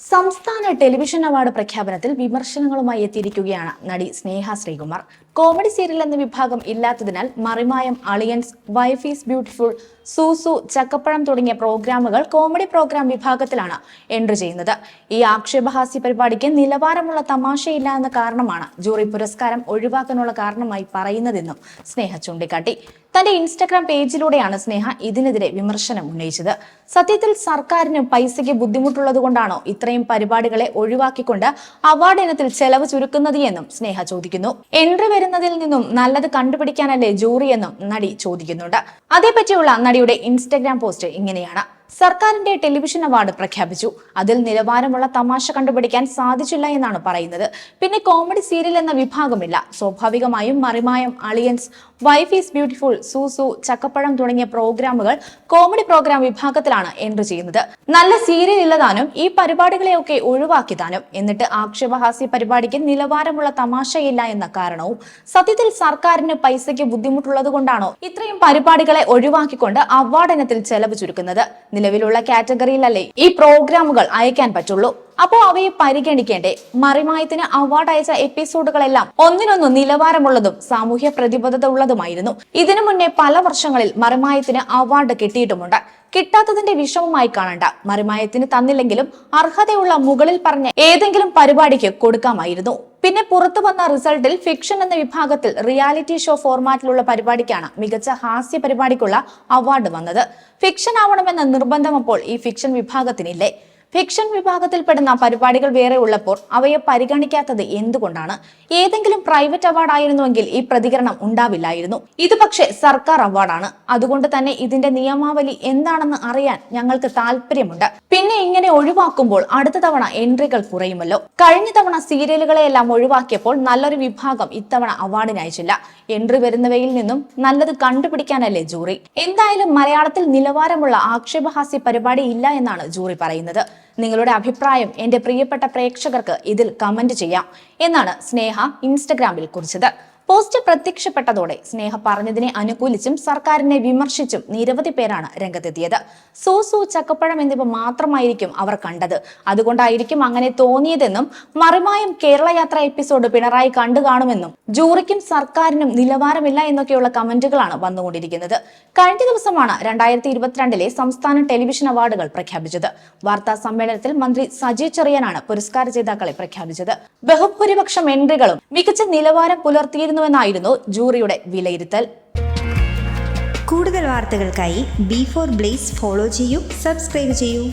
സംസ്ഥാന television award പ്രഖ്യാപനത്തിൽ വിമർശനങ്ങളുമായി എത്തിയിരിക്കുകയാണ് നടി സ്നേഹ ശ്രീകുമാർ. കോമഡി സീരിയൽ എന്ന വിഭാഗം ഇല്ലാത്തതിനാൽ Marimayam Aliyans wife is beautiful സൂസു Chakkappazham തുടങ്ങിയ പ്രോഗ്രാമുകൾ കോമഡി പ്രോഗ്രാം വിഭാഗത്തിലാണ് എൻട്രി ചെയ്യുന്നത്. ഈ ആക്ഷേപഹാസ്യ പരിപാടിക്ക് നിലവാരമുള്ള തമാശയില്ല എന്ന കാരണമാണ് ജൂറി പുരസ്കാരം ഒഴിവാക്കാനുള്ള കാരണമായി പറയുന്നതെന്നും സ്നേഹ ചൂണ്ടിക്കാട്ടി. തന്റെ ഇൻസ്റ്റഗ്രാം പേജിലൂടെയാണ് സ്നേഹ ഇതിനെതിരെ വിമർശനം ഉന്നയിച്ചത്. സത്യത്തിൽ സർക്കാരിന് പൈസയ്ക്ക് ബുദ്ധിമുട്ടുള്ളത് കൊണ്ടാണോ ഇത്രയും പരിപാടികളെ ഒഴിവാക്കിക്കൊണ്ട് അവാർഡ് ഇനത്തിൽ ചെലവ് ചുരുക്കുന്നത് എന്നും സ്നേഹ ചോദിക്കുന്നു. എൻട്രി വരുന്നതിൽ നിന്നും നല്ലത് കണ്ടുപിടിക്കാനല്ലേ ജൂറി എന്നും നടി ചോദിക്കുന്നുണ്ട്. അതേപറ്റിയുള്ള നടിയുടെ ഇൻസ്റ്റഗ്രാം പോസ്റ്റ് ഇങ്ങനെയാണ്. സർക്കാരിന്റെ ടെലിവിഷൻ അവാർഡ് പ്രഖ്യാപിച്ചു. അതിൽ നിലവാരമുള്ള തമാശ കണ്ടുപിടിക്കാൻ സാധിച്ചില്ല എന്നാണ് പറയുന്നത്. പിന്നെ കോമഡി സീരിയൽ എന്ന വിഭാഗമില്ല. സ്വാഭാവികമായും Marimayam Aliyans wife is beautiful സൂസു Chakkappazham തുടങ്ങിയ പ്രോഗ്രാമുകൾ കോമഡി പ്രോഗ്രാം വിഭാഗത്തിലാണ് എൻട്രി ചെയ്യുന്നത്. നല്ല സീരിയൽ ഇല്ലതാനും ഈ പരിപാടികളെയൊക്കെ ഒഴിവാക്കിതാനും എന്നിട്ട് ആക്ഷേപഹാസ്യ പരിപാടിക്ക് നിലവാരമുള്ള തമാശയില്ല എന്ന കാരണവും സത്യത്തിൽ സർക്കാരിന് പൈസയ്ക്ക് ബുദ്ധിമുട്ടുള്ളത് കൊണ്ടാണോ ഇത്രയും പരിപാടികളെ ഒഴിവാക്കിക്കൊണ്ട് അവാർഡ് ഇനത്തിൽ ചെലവ് ചുരുക്കുന്നത്? നിലവിലുള്ള കാറ്റഗറിയിലല്ലേ ഈ പ്രോഗ്രാമുകൾ അയക്കാൻ പറ്റുള്ളൂ. അപ്പോ അവയെ പരിഗണിക്കേണ്ടേ? മറിമായത്തിന് അവാർഡ് അയച്ച എപ്പിസോഡുകളെല്ലാം ഒന്നിനൊന്ന് നിലവാരമുള്ളതും സാമൂഹ്യ പ്രതിബദ്ധത ഉള്ളതുമായിരുന്നു ഇതിനു മുന്നേ പല വർഷങ്ങളിൽ മറിമായത്തിന് അവാർഡ് കിട്ടിയിട്ടുമുണ്ട്. കിട്ടാത്തതിന്റെ വിഷമമായി കാണണ്ട. മറിമായത്തിന് തന്നില്ലെങ്കിലും അർഹതയുള്ള മുകളിൽ പറഞ്ഞ ഏതെങ്കിലും പരിപാടിക്ക് കൊടുക്കാമായിരുന്നു. പിന്നെ പുറത്തു വന്ന റിസൾട്ടിൽ ഫിക്ഷൻ എന്ന വിഭാഗത്തിൽ റിയാലിറ്റി ഷോ ഫോർമാറ്റിലുള്ള പരിപാടിക്കാണ് മികച്ച ഹാസ്യ പരിപാടിക്കുള്ള അവാർഡ് വന്നത്. ഫിക്ഷൻ ആവണമെന്ന നിർബന്ധം അപ്പോൾ ഈ ഫിക്ഷൻ വിഭാഗത്തിനില്ലേ? ഫിക്ഷൻ വിഭാഗത്തിൽപ്പെടുന്ന പരിപാടികൾ വേറെ ഉള്ളപ്പോൾ അവയെ പരിഗണിക്കാത്തത് എന്തുകൊണ്ടാണ്? ഏതെങ്കിലും പ്രൈവറ്റ് അവാർഡ് ആയിരുന്നുവെങ്കിൽ ഈ പ്രതികരണം ഉണ്ടാവില്ലായിരുന്നു. ഇത് പക്ഷേ സർക്കാർ അവാർഡാണ്. അതുകൊണ്ട് തന്നെ ഇതിന്റെ നിയമാവലി എന്താണെന്ന് അറിയാൻ ഞങ്ങൾക്ക് താല്പര്യമുണ്ട് പിന്നെ ഇങ്ങനെ ഒഴിവാക്കുമ്പോൾ അടുത്ത തവണ എൻട്രികൾ കുറയുമല്ലോ. കഴിഞ്ഞ തവണ സീരിയലുകളെയെല്ലാം ഒഴിവാക്കിയപ്പോൾ നല്ലൊരു വിഭാഗം ഇത്തവണ അവാർഡിന് അയച്ചില്ല എൻട്രി വരുന്നവയിൽ നിന്നും നല്ലത് കണ്ടുപിടിക്കാനല്ലേ ജൂറി. എന്തായാലും മലയാളത്തിൽ നിലവാരമുള്ള ആക്ഷേപഹാസ്യ പരിപാടി ഇല്ല എന്നാണ് ജൂറി പറയുന്നത്. നിങ്ങളുടെ അഭിപ്രായം എന്റെ പ്രിയപ്പെട്ട പ്രേക്ഷകർക്ക് ഇതിൽ കമന്റ് ചെയ്യാം. എന്നാണ് സ്നേഹ ഇൻസ്റ്റഗ്രാമിൽ കുറിച്ചത്. പോസ്റ്റ് പ്രത്യക്ഷപ്പെട്ടതോടെ സ്നേഹ പറഞ്ഞതിനെ അനുകൂലിച്ചും സർക്കാരിനെ വിമർശിച്ചും നിരവധി പേരാണ് രംഗത്തെത്തിയത്. സൂസു ചക്കപ്പഴം എന്നിവ മാത്രമായിരിക്കും അവർ കണ്ടത്. അതുകൊണ്ടായിരിക്കും അങ്ങനെ തോന്നിയതെന്നും മറിമായും കേരള യാത്ര എപ്പിസോഡ് പിണറായി കണ്ടു കാണുമെന്നും ജൂറിക്കും സർക്കാരിനും നിലവാരമില്ല എന്നൊക്കെയുള്ള കമന്റുകളാണ് വന്നുകൊണ്ടിരിക്കുന്നത്. കഴിഞ്ഞ ദിവസമാണ് രണ്ടായിരത്തി ഇരുപത്തിരണ്ടിലെ സംസ്ഥാന ടെലിവിഷൻ അവാർഡുകൾ പ്രഖ്യാപിച്ചത്. വാർത്താ സമ്മേളനത്തിൽ മന്ത്രി സജി ചെറിയാനാണ് പുരസ്കാര ജേതാക്കളെ പ്രഖ്യാപിച്ചത്. ബഹുഭൂരിപക്ഷം എൻട്രികളും മികച്ച നിലവാരം പുലർത്തിയിരുന്നുവെന്നായിരുന്നു ജൂറിയുടെ വിലയിരുത്തൽ. കൂടുതൽ വാർത്തകൾക്കായി ബി ഫോർ ബ്ലേസ് ഫോളോ ചെയ്യൂ സബ്സ്ക്രൈബ് ചെയ്യൂ.